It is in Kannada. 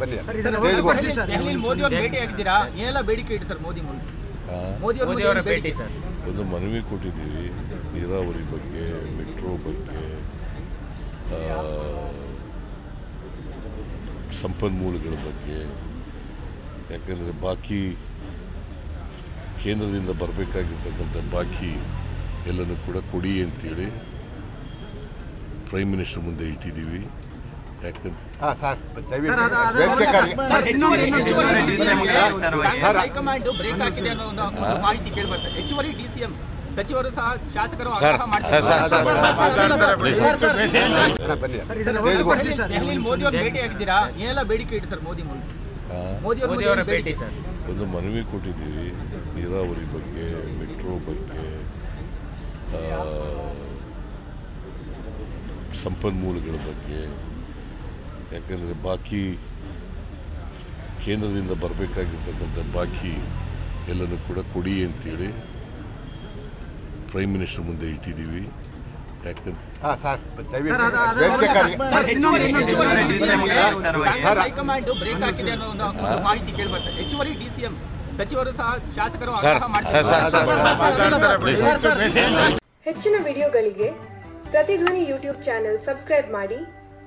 ಬನ್ನಿ. ಸರ್, ಸ್ಟೇಜ್ಗೆ ಹೋಗಿ. ಮೋದಿ ಅವರು ಭೇಟಿ ಆಗಿದ್ದೀರಾ ಏನೆಲ್ಲ ಬೇಡಿಕೆ ಇಡಿ ಸರ್ ಮೋದಿ ಮೂಲಕ ಮೋದಿ ಮೋದಿ ಅವರ ಭೇಟಿ ಸರ್? ಒಂದು ಮನವಿ ಕೊಟ್ಟಿದ್ದೀವಿ. ನೀರಾವರಿ ಬಗ್ಗೆ ಮೆಟ್ರೋ ಬಗ್ಗೆ ಆ, ಸಂಪನ್ಮೂಲಗಳ ಬಗ್ಗೆ. ಯಾಕಂದರೆ ಬಾಕಿ ಕೇಂದ್ರದಿಂದ ಬರಬೇಕಾಗಿರ್ತಕ್ಕಂಥ ಬಾಕಿ ಎಲ್ಲನೂ ಕೂಡ ಕೊಡಿ ಅಂತೇಳಿ ಪ್ರೈಮ್ ಮಿನಿಸ್ಟರ್ ಮುಂದೆ ಇಟ್ಟಿದ್ದೀವಿ. ಯಾಕಂದ್ರೆ ಹಾ ಸರ್ ದಯವಿಟ್ಟು ವೇದಿಕೆ ಸರ್, ಹೈಕಮಾಂಡ್ ಬ್ರೇಕ್ ಹಾಕಿದೆ ಅನ್ನೋ ಒಂದು ಮಾಹಿತಿ ಕೇಳಿ ಬರ್ತದೆ ಹೆಚ್ಚುವರಿ ಡಿಸಿಎಂ ಸಚಿವರು ಸಹ ಶಾಸಕರು ಮೋದಿ ಅವರು ಭೇಟಿ ಆಗಿದ್ದೀರಾ? ಏನೆಲ್ಲ ಬೇಡಿಕೆ ಇಟ್ಟು ಸರ್ ಮೋದಿ ಮೂಲಕ ಮೋದಿ ಅವರ ಭೇಟಿ ಸರ್ ಒಂದು ಮನವಿ ಕೊಟ್ಟಿದ್ದೀವಿ. ನೀರಾವರಿ ಬಗ್ಗೆ ಮೆಟ್ರೋ ಬಗ್ಗೆ ಸಂಪನ್ಮೂಲಗಳ ಬಗ್ಗೆ. ಯಾಕಂದರೆ ಬಾಕಿ ಕೇಂದ್ರದಿಂದ ಬರಬೇಕಾಗಿರ್ತಕ್ಕಂಥ ಬಾಕಿ ಎಲ್ಲನೂ ಕೂಡ ಕೊಡಿ ಅಂತೇಳಿ ಪ್ರೈಮ್ ಮಿನಿಸ್ಟರ್ ಮುಂದೆ ಇಟ್ಟಿದ್ದೀವಿ ಸರ್ ಹೆಚ್ಚಿನ ವಿಡಿಯೋಗಳಿಗೆ ಪ್ರತಿಧ್ವನಿ ಯೂಟ್ಯೂಬ್ ಚಾನೆಲ್ ಸಬ್ಸ್ಕ್ರೈಬ್ ಮಾಡಿ